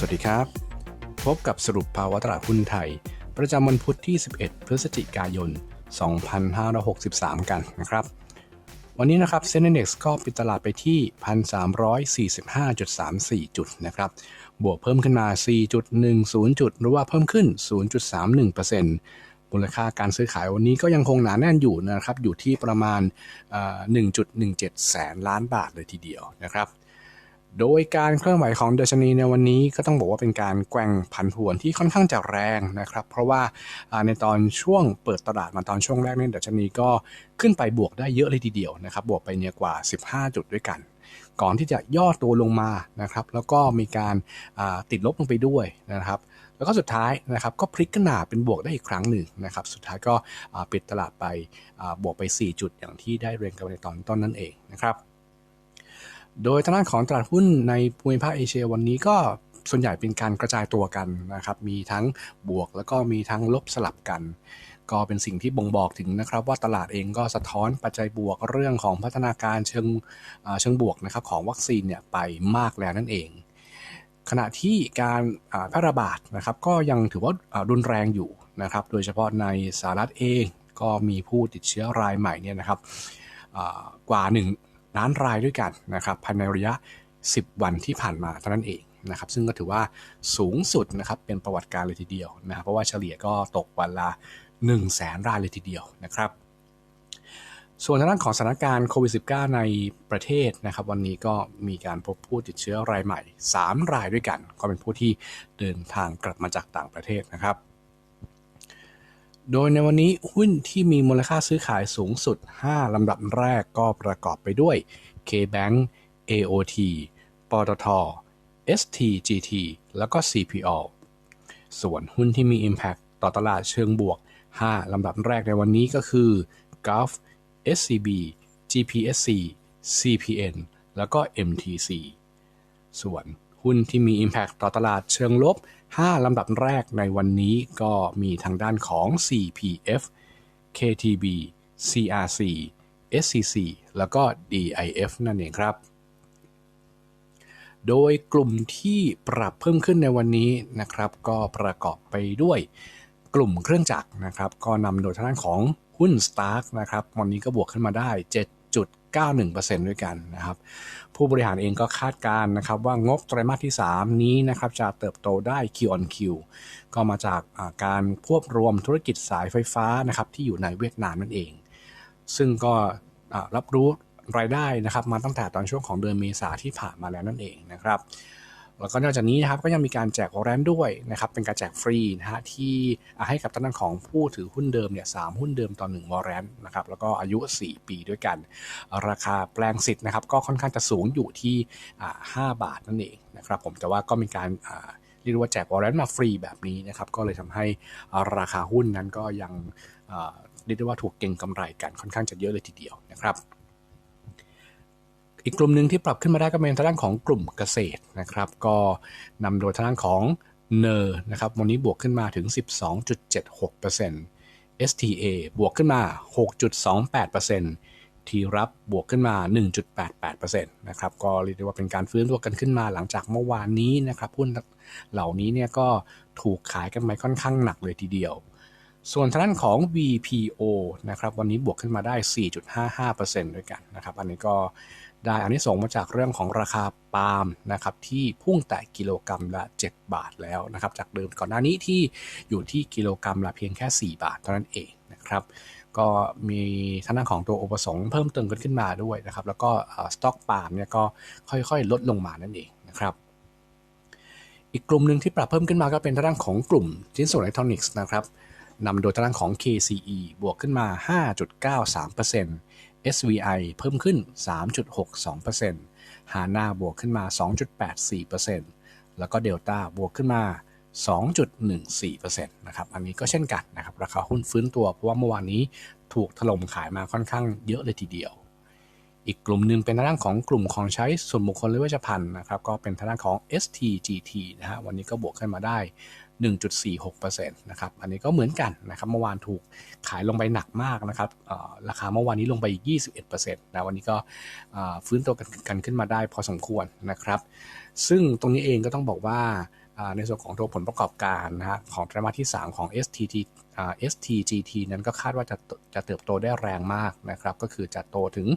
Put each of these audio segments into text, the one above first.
สวัสดีครับ พบกับสรุปภาวะตลาดหุ้นไทย ประจำวันพุธที่ 11 พฤศจิกายน 2563 กันนะครับ วันนี้นะครับเซ็นดี x ก็ปิดตลาดไปที่ 1,345.34 จุดนะครับ บวกเพิ่มขึ้นมา 4.10 จุด หรือว่าเพิ่มขึ้น 0.31%มูลค่าการซื้อขายวันนี้ก็ยังคงหนาแน่นอยู่นะครับ อยู่ที่ประมาณ 1.17 แสนล้านบาทเลยทีเดียวนะครับ โดยการเคลื่อนไหวของดัชนีในวันนี้ก็ต้องบอกว่าเป็นการแกว่งผันผวนที่ค่อนข้างจะแรงนะครับ เพราะว่าในตอนช่วงเปิดตลาดมาตอนช่วงแรกเนี่ยดัชนีก็ขึ้นไปบวกได้เยอะเลยทีเดียวนะครับ บวกไปเนี่ยกว่า 15 จุดด้วยกัน ก่อนที่จะย่อตัวลงมานะครับ แล้วก็มีการติดลบลงไปด้วยนะครับแล้วก็สุดท้ายนะครับก็พลิกขึ้นมาเป็นบวกได้อีกครั้งหนึ่งนะครับ สุดท้ายก็ปิดตลาดไปบวกไป 4 จุดอย่างที่ได้เรียนกันในตอนต้นนั่นเองนะครับ โดยทางด้านของตลาดหุ้นในภูมิภาคเอเชียวันนี้ก็ส่วนใหญ่เป็นการกระจายตัวกันนะครับ มีทั้งบวกแล้วก็มีทั้งลบสลับกัน ก็เป็นสิ่งที่บ่งบอกถึงนะครับ ว่าตลาดเองก็สะท้อนปัจจัยบวกเรื่องของพัฒนาการเชิงเชิงบวกนะครับของวัคซีนเนี่ยไปมากแล้วนั่นเอง ขณะที่การแพร่ระบาดนะครับก็ยังถือว่ารุนแรงอยู่นะครับ โดยเฉพาะในสหรัฐเองก็มีผู้ติดเชื้อรายใหม่เนี่ยนะครับกว่า1 ล้านรายด้วยกันนะครับภายในระยะ 10 วันที่ผ่านมาเท่านั้นเองนะครับซึ่งก็ถือว่าสูงสุดนะครับเป็นประวัติการเลยทีเดียวนะเพราะว่าเฉลี่ยก็ตกวันละ1 0 0 0 0แสนรายเลยทีเดียวนะครับส่วนทางด้านของสถานการณ์โควิด -19 ในประเทศนะครับ วันนี้ก็มีการพบผู้ติดเชื้อรายใหม่ 3 รายด้วยกัน ก็เป็นผู้ที่เดินทางกลับมาจากต่างประเทศนะครับ โดยในวันนี้หุ้นที่มีมูลค่าซื้อขายสูงสุด 5 ลำดับแรกก็ประกอบไปด้วย KBank AOT ปตท STGT แล้วก็ CPO ส่วนหุ้นที่มี Impact ต่อตลาดเชิงบวก 5 ลำดับแรกในวันนี้ก็คือ Gulf SCB GPSC CPN แล้วก็ MTC ส่วน หุ้นที่มี Impact ต่อตลาดเชิงลบ 5 ลำดับแรกในวันนี้ก็มีทางด้านของ CPF KTB CRC SCC แล้วก็ DIF นั่นเองครับ โดยกลุ่มที่ปรับเพิ่มขึ้นในวันนี้นะครับ ก็ประกอบไปด้วยกลุ่มเครื่องจักรนะครับ ก็นำโดยทางด้านของหุ้น Stark นะครับ วันนี้ก็บวกขึ้นมาได้ 91%ด้วยกันนะครับ ผู้บริหารเองก็คาดการณ์นะครับว่างบไตรมาสที่ 3 นี้นะครับจะเติบโตได้ Q on Q ก็มาจากการควบรวมธุรกิจสายไฟฟ้านะครับที่อยู่ในเวียดนามนั่นเอง ซึ่งก็รับรู้รายได้นะครับมาตั้งแต่ตอนช่วงของเดือนเมษาที่ผ่านมาแล้วนั่นเองนะครับ แล้วก็นอกจากนี้นะครับก็ยังมีการแจกวอร์เรนด้วยนะครับเป็นการแจกฟรีนะฮะที่ให้กับทางด้านของผู้ถือหุ้นเดิมเนี่ยสหุ้นเดิมต่อ1วอร์เรนนะครับแล้วก็อายุ 4 ปีด้วยกัน ราคาแปลงสิทธิ์นะครับก็ค่อนข้างจะสูงอยู่ที่ 5 บาทนั่นเองนะครับผมแต่ว่าก็มีการเรียกว่าแจกวอร์เรนมาฟรีแบบนี้นะครับก็เลยทำให้ราคาหุ้นนั้นก็ยังเรียกได้ว่าถูกเก็งกำไรกันค่อนข้างจะเยอะเลยทีเดียวนะครับ อีกกลุ่มหนึ่งที่ปรับขึ้นมาได้ก็เป็นทางด้านของกลุ่มเกษตรนะครับ ก็นำโดยทางด้านของเนอร์นะครับ วันนี้บวกขึ้นมาถึง 12.76% STA บวกขึ้นมา 6.28%ทีรับบวกขึ้นมา 1.88%นะครับ ก็เรียกได้ว่าเป็นการฟื้นตัวกันขึ้นมาหลังจากเมื่อวานนี้นะครับหุ้นเหล่านี้เนี่ยก็ถูกขายกันไปค่อนข้างหนักเลยทีเดียวส่วนทางด้านของ VPO นะครับวันนี้บวกขึ้นมาได้ 4.55%ด้วยกันนะครับ อันนี้ก็ ได้อันนี้ส่งมาจากเรื่องของราคาปาล์มนะครับที่พุ่งแต่กิโลกรรัมละ 7 บาทแล้วนะครับจากเดิมก่อนหน้านี้ที่อยู่ที่กิโลกรรัมละเพียงแค่ 4 บาทเท่านั้นเองนะครับก็มีทางด้านของตัวอุปสงค์เพิ่มเติมกันขึ้นมาด้วยนะครับแล้วก็สต็อกปาล์มเนี่ยก็ค่อยๆ ลดลงมานั่นเองนะครับอีกกลุ่มหนึ่งที่ปรับเพิ่มขึ้นมาก็เป็นทางด้านของกลุ่มชิ้นส่วนอิเล็กทรอนิกส์นะครับนำโดยทางด้านของ KCE บวกขึ้นมา 5.93% SVI เพิ่มขึ้น 3.62% HANA บวกขึ้นมา 2.84%แล้วก็ Delta บวกขึ้นมา 2.14%นะครับ อันนี้ก็เช่นกันนะครับ ราคาหุ้นฟื้นตัวเพราะว่าเมื่อวานนี้ถูกถล่มขายมาค่อนข้างเยอะเลยทีเดียว อีกกลุ่มหนึ่งเป็นทางด้านของกลุ่มของใช้ส่วนบุคคลหรือเวชภัณฑ์นะครับ ก็เป็นทางด้านของ STGT นะฮะ วันนี้ก็บวกขึ้นมาได้ 1.46%นะครับ อันนี้ก็เหมือนกันนะครับเมื่อวานถูกขายลงไปหนักมากนะครับราคาเมื่อวานนี้ลงไปอีก 21%นะวันนี้ก็ฟื้นตัวกันขึ้นมาได้พอสมควรนะครับ ซึ่งตรงนี้เองก็ต้องบอกว่าในส่วนของตัวผลประกอบการนะฮะของไตรมาสที่ 3 ของ STT STGT นั้นก็คาดว่าจะจะเติบโตได้แรงมากนะครับ ก็คือจะโตถึง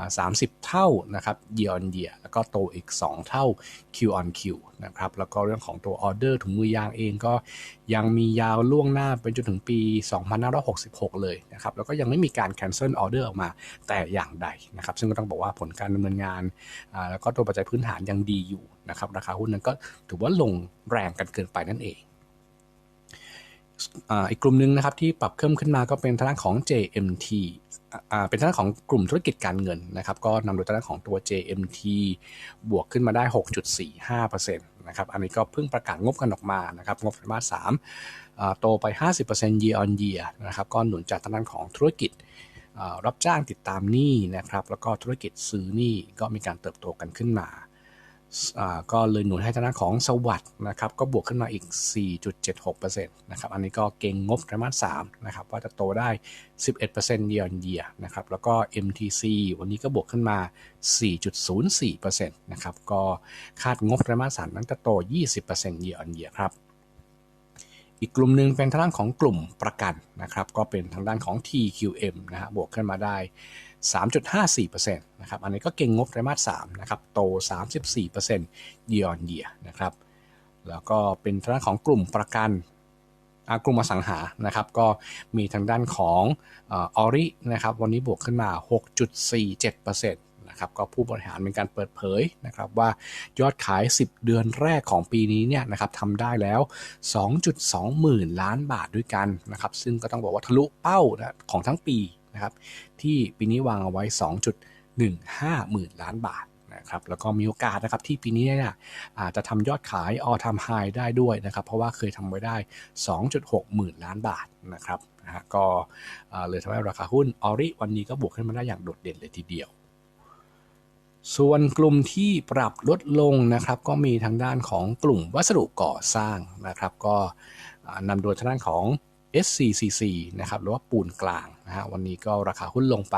30 เท่านะครับ year on year แล้วก็โตอีก 2 เท่า Q on Q นะครับ แล้วก็เรื่องของตัวออเดอร์ถุงมือยางเองก็ยังมียาวล่วงหน้าเป็นจนถึงปี 2566 เลยนะครับ แล้วก็ยังไม่มีการ cancel order ออกมาแต่อย่างใดนะครับ ซึ่งก็ต้องบอกว่าผลการดำเนินงาน แล้วก็ตัวปัจจัยพื้นฐานยังดีอยู่นะครับ ราคาหุ้นนั้นก็ถือว่าลงแรงกันเกินไปนั่นเอง อีกกลุ่มหนึ่งนะครับที่ปรับเพิ่มขึ้นมาก็เป็นทางด้านของ JMT เป็นทางด้านของกลุ่มธุรกิจการเงินนะครับ ก็นำโดยทางด้านของตัว JMT บวกขึ้นมาได้ 6.45%นะครับ อันนี้ก็เพิ่งประกาศงบกันออกมานะครับ งบไตรมาส3อ่าโตไป 50% year on year นะครับ ก็หนุนจากทางด้านของธุรกิจรับจ้างติดตามหนี้นะครับ แล้วก็ธุรกิจซื้อหนี้ก็มีการเติบโตกันขึ้นมา ก็เลยหนุนให้ทางด้านของสวัสด์นะครับก็บวกขึ้นมาอีก 4.76%นะครับอันนี้ก็เก่งงบไตรมาส3นะครับว่าจะโตได้ 11% year on year นะครับแล้วก็ MTC วันนี้ก็บวกขึ้นมา 4.04%นะครับก็คาดงบไตรมาส3นั้นจะโต 20% year on year ครับอีกกลุ่มหนึ่งเป็นทางด้านของกลุ่มประกันนะครับก็เป็นทางด้านของ TQM นะฮะบวกขึ้นมาได้ 3.54%นะครับอันนี้ก็เก่งงบไตรมาส3นะครับโต 34% year on year นะครับแล้วก็เป็นทางด้านของกลุ่มประกันกลุ่มอสังหานะครับก็มีทางด้านของออรินะครับวันนี้บวกขึ้นมา 6.47%นะครับก็ผู้บริหารเป็นการเปิดเผยนะครับว่ายอดขาย 10 เดือนแรกของปีนี้เนี่ยนะครับทำได้แล้ว 2.2 หมื่นล้านบาทด้วยกันนะครับซึ่งก็ต้องบอกว่าทะลุเป้านะของทั้งปี นะครับที่ปีนี้วางเอาไว้ 2.15 หมื่นล้านบาทนะครับแล้วก็มีโอกาสนะครับที่ปีนี้เนี่ยอาจจะทำยอดขาย all time high ได้ด้วยนะครับ เพราะว่าเคยทำไว้ได้ 2.6 หมื่นล้านบาทนะครับนะฮะก็เลยทำให้ราคาหุ้นออริวันนี้ก็บวกขึ้นมาได้อย่างโดดเด่นเลยทีเดียวส่วนกลุ่มที่ปรับลดลงนะครับก็มีทางด้านของกลุ่มวัสดุก่อสร้างนะครับ ก็นำโดยทางด้านของ SCCC นะครับหรือว่าปูนกลางนะฮะวันนี้ก็ราคาหุ้นลงไป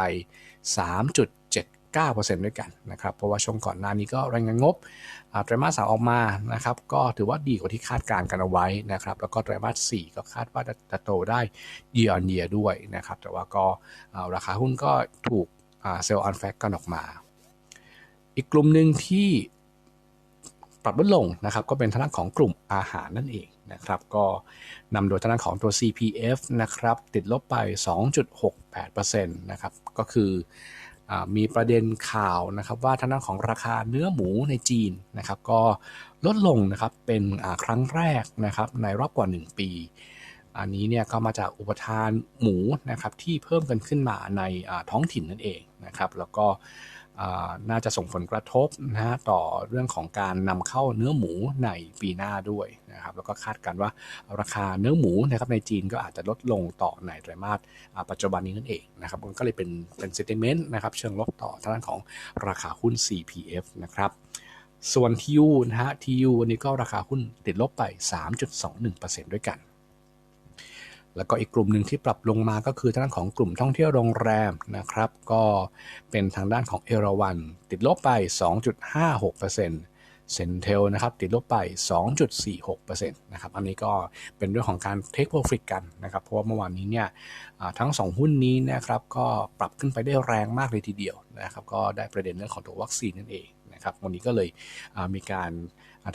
3.79%ด้วยกันนะครับเพราะว่าช่วงก่อนหน้านี้ก็รายงานงบไตรมาสสาออกมานะครับก็ถือว่าดีกว่าที่คาดการกันเอาไว้นะครับแล้วก็ไตรมาส 4 ก็คาดว่าจะโตได้ year on year ด้วยนะครับแต่ว่าก็ราคาหุ้นก็ถูกเซลล์อันแฟกกันออกมา อีกกลุ่มหนึ่งที่ปรับลดลงนะครับก็เป็นทางด้านของกลุ่มอาหารนั่นเอง นะครับก็นำโดยทางด้านของตัว CPF นะครับติดลบไป 2.68%นะครับก็คืออมีประเด็นข่าวนะครับว่าทางด้านของราคาเนื้อหมูในจีนนะครับก็ลดลงนะครับเป็นครั้งแรกนะครับในรอบกว่า 1 ปีอันนี้เนี่ยก็มาจากอุปทานหมูนะครับที่เพิ่มกันขึ้นมาในท้องถิ่นนั่นเองนะครับแล้วก็ น่าจะส่งผลกระทบนะฮะต่อเรื่องของการนำเข้าเนื้อหมูในปีหน้าด้วยนะครับแล้วก็คาดการว่าราคาเนื้อหมูนะครับในจีนก็อาจจะลดลงต่อในไตรมาสปัจจุบันนี้นั่นเองนะครับมันก็เลยเป็นเป็นเซติเมนต์นะครับเชิงลบต่อทางด้านของราคาหุ้น CPF นะครับส่วน TU นะฮะ TU วันนี้ก็ราคาหุ้นติดลบไป 3.21%ด้วยกัน แล้วก็อีกกลุ่มหนึ่งที่ปรับลงมาก็คือทางด้านของกลุ่มท่องเที่ยวโรงแรมนะครับ ก็เป็นทางด้านของเอราวันติดลบไป 2.56%เซนเทลนะครับติดลบไป 2.46%นะครับอันนี้ก็เป็นเรื่องของการเทคโปรฟิตกันนะครับเพราะว่าเมื่อวานนี้เนี่ยทั้ง 2 หุ้นนี้นะครับก็ปรับขึ้นไปได้แรงมากเลยทีเดียวนะครับก็ได้ประเด็นเรื่องของตัววัคซีนนั่นเองนะครับวันนี้ก็เลยมีการ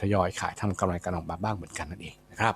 ทยอยขายทำกำไรกันออกมาบ้างเหมือนกันนั่นเองนะครับ